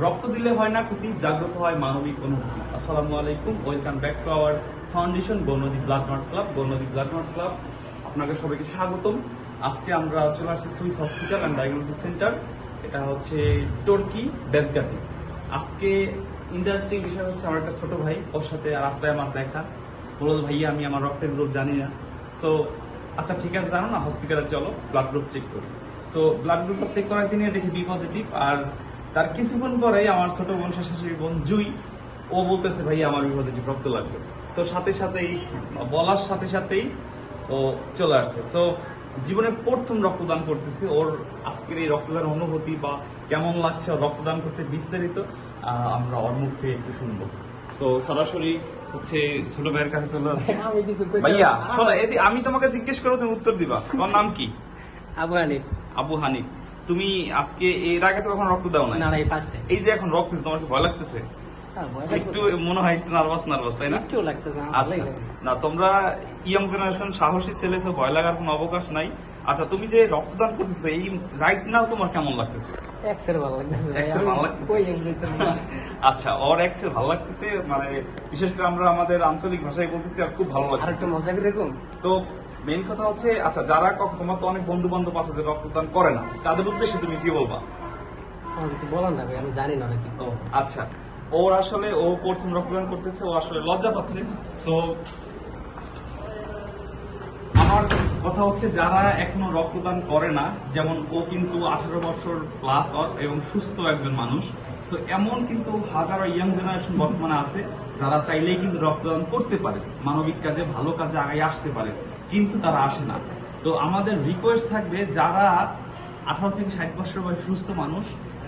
রক্ত দিলে হয় না ক্ষতি, জাগ্রত হয় মানবিক অনুভূতি। আসসালামু আলাইকুম, welcome back to our foundation Gaurnadi blood nurse club Gaurnadi blood nurse club. আপনাকে সবাইকে স্বাগতম। আজকে আমরা চলে আসছি Swiss hospital and diagnostic centre. এটা হচ্ছে টর্কি বেসগাতি। আজকে ইন্টারেস্টিং বিষয় হচ্ছে আমার একটা ছোট ভাই, ওর সাথে রাস্তায় আমার দেখা। বলল, ভাইয়া, আমি আমার রক্তের গ্রুপ জানি না। সো আচ্ছা ঠিক আছে, জানো না, হসপিটালে চলো, ব্লাড গ্রুপ চেক করি। সো ব্লাড গ্রুপটা চেক করার দিনে দেখি বি পজিটিভ আর তার কিছুক্ষণ পরেই আমার ছোট বোন শাশুড়ি বোন জুই ও বলতেছে ভাই আমার পজিটিভ রক্ত লাগবে। সো সাথে সাথেই বলার সাথে সাথেই ও চলে আসছে। সো জীবনে প্রথম রক্তদান করতেছে। ওর আজকের এই রক্তদান অনুভূতি বা কেমন লাগছে ওর রক্তদান করতে বিস্তারিত আহ, আমরা ওর মুখ থেকে একটু শুনব। সো সরাসরি হচ্ছে ছোট ভাইয়ের কাছে চলে যাচ্ছে। কইতে ভাইয়া শোনো আমি তোমাকে জিজ্ঞেস করো তুমি উত্তর দিবা। তোমার নাম কি? আবু হানিফ। আবু হানিফ। তুমি আজকে এর আগে তো কখনো রক্ত দাও না না এই পাঁচটা এই যে এখন রক্ত তোমার কি ভয় লাগতেছে? হ্যাঁ, একটু মনে হয় একটু নার্ভাস নার্ভাস তাই না? একটু লাগতেছে আচ্ছা না তোমরা ইয়ং জেনারেশন সাহসী ছেলে ভয় লাগার কোনো অবকাশ নাই। আচ্ছা তুমি যে রক্তদান করতেছো এই রাইট নাও তোমার কেমন লাগতেছে? এক্সের ভালো লাগতেছে এক্সের ভালো আচ্ছা ওর ভালো লাগতেছে? মানে বিশেষ করে আমরা আমাদের আঞ্চলিক ভাষায় বলতেছি আর খুব ভালো মজা করে তো মেইন কথা হচ্ছে আচ্ছা যারা তোমার তো অনেক বন্ধু বান্ধব আছে যে রক্তদান করে না তাদের উদ্দেশ্যে তুমি কি বলবা? কিছু বলার না ভাই আমি জানি না নাকি ও আচ্ছা। ওর আসলে ও প্রথম রক্তদান করতেছে ও আসলে লজ্জা পাচ্ছে। সো আমার কথা হচ্ছে যারা এখনও রক্তদান করে না যেমন ও কিন্তু আঠারো বছর প্লাস এবং সুস্থ একজন মানুষ। সো এমন কিন্তু হাজারো ইয়াং জেনারেশন বর্তমানে আছে যারা চাইলেই কিন্তু রক্তদান করতে পারে। মানবিক কাজে ভালো কাজে আগে আসতে পারে। কিন্তু তারা আসে না। তো আমাদের রিকোয়েস্ট থাকবে যারা আঠারো থেকে ষাট বছর বয়স সুস্থ মানুষ,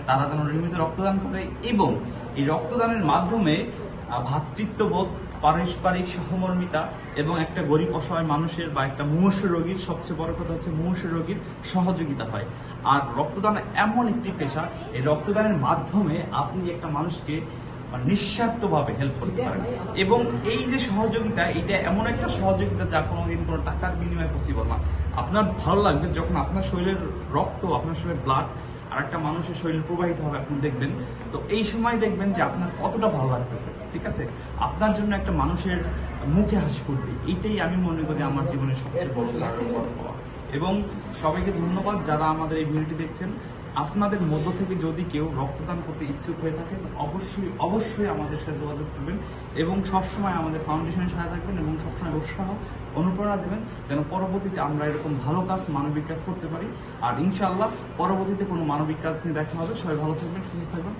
তারা যেন নিয়মিত রক্তদান করে এবং এই রক্তদানের মাধ্যমে ভ্রাতৃত্ববোধ পারস্পরিক সহমর্মিতা এবং একটা গরিব অসহায় মানুষের বা একটা মুমূর্ষ রোগীর, সবচেয়ে বড় কথা হচ্ছে মুমূর্ষ রোগীর সহযোগিতা হয়। আর রক্তদান এমন একটি পেশা, এই রক্তদানের মাধ্যমে আপনি একটা মানুষকে নিঃস্বার্থভাবে হেল্প করতে পারেন। এবং এই যে সহযোগিতা এটা এমন একটা সহযোগিতা যা কোনোদিন কোনো টাকার বিনিময়ে পসিবল না। আপনার ভালো লাগবে যখন আপনার শরীরের রক্ত আপনার শরীরের ব্লাড আর একটা মানুষের শরীর প্রবাহিত হবে আপনি দেখবেন। তো এই সময় দেখবেন যে আপনার কতটা ভালো লাগতেছে ঠিক আছে? আপনার জন্য একটা মানুষের মুখে হাসি ফুটবে। এইটাই আমি মনে করি আমার জীবনের সবচেয়ে বড় বড় এবং সবাইকে ধন্যবাদ যারা আমাদের এই ভিডিওটি দেখছেন। আপনাদের মধ্য থেকে যদি কেউ রক্তদান করতে ইচ্ছুক হয়ে থাকে অবশ্যই অবশ্যই আমাদের সাথে যোগাযোগ করবেন এবং সবসময় আমাদের ফাউন্ডেশনের সাথে থাকবেন এবং সবসময় উৎসাহ, অনুপ্রেরণা দেবেন যেন পরবর্তীতে আমরা এরকম ভালো কাজ, মানবিক কাজ করতে পারি। আর ইনশাআল্লাহ, পরবর্তীতে কোনো মানবিক কাজ নিয়ে দেখা হবে। সবাই ভালো থাকবেন, সুস্থ থাকবেন।